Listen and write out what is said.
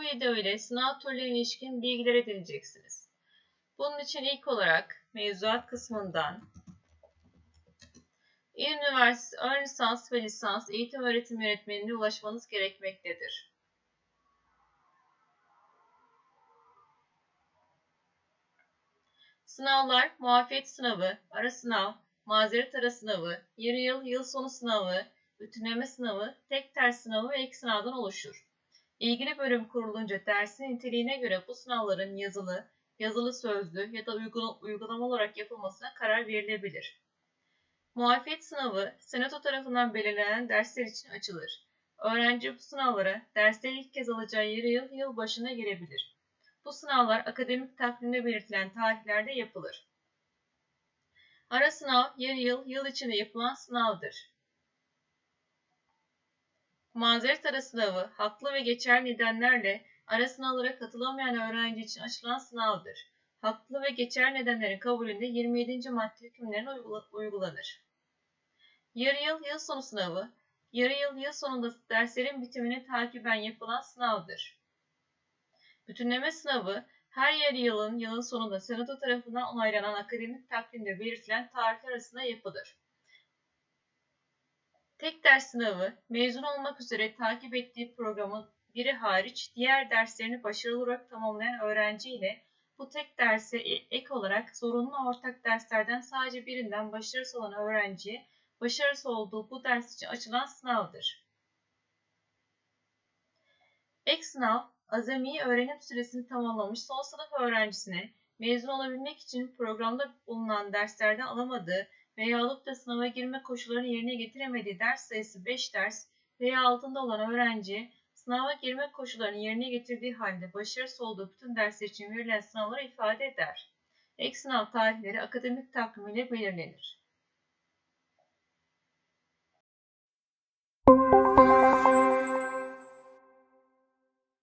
video ile sınav türlerine ilişkin bilgiler edineceksiniz. Bunun için ilk olarak mevzuat kısmından İl Üniversitesi ön lisans ve lisans eğitim öğretim yönetmenine ulaşmanız gerekmektedir. Sınavlar, muafiyet sınavı, ara sınav, mazeret ara sınavı, yarı yıl, yıl sonu sınavı, bütünleme sınavı, tek ders sınavı ve ek sınavdan oluşur. İlgili bölüm kurulunca dersin niteliğine göre bu sınavların yazılı, yazılı sözlü ya da uygula- uygulama olarak yapılmasına karar verilebilir. Muafiyet sınavı, senato tarafından belirlenen dersler için açılır. Öğrenci bu sınavlara dersleri ilk kez alacağı yarı yıl, yıl başına girebilir. Bu sınavlar akademik takvimde belirtilen tarihlerde yapılır. Ara sınav, yarı yıl, yıl içinde yapılan sınavdır. Mazeret ara sınavı, haklı ve geçerli nedenlerle ara sınavlara katılamayan öğrenci için açılan sınavdır. Haklı ve geçerli nedenlerin kabulünde 27. madde hükümlerine uygula- uygulanır. Yarı yıl, yıl sonu sınavı, yarı yıl, yıl sonunda derslerin bitimine takiben yapılan sınavdır. Bütünleme sınavı, her yarı yılın yılın sonunda senato tarafından onaylanan akademik takvimde belirtilen tarihler arasında yapılır. Tek ders sınavı, mezun olmak üzere takip ettiği programın biri hariç diğer derslerini başarılı olarak tamamlayan öğrenci ile bu tek derse e- ek olarak zorunlu ortak derslerden sadece birinden başarısız olan öğrenciye başarısız olduğu bu ders için açılan sınavdır. Ek sınav, azami öğrenim süresini tamamlamış son sınıf öğrencisine mezun olabilmek için programda bulunan derslerden alamadığı veya alıp da sınava girme koşullarını yerine getiremediği ders sayısı 5 ders veya altında olan öğrenci sınava girme koşullarını yerine getirdiği halde başarısız olduğu bütün dersler için verilen sınavları ifade eder. Ek sınav tarihleri akademik takvim ile belirlenir.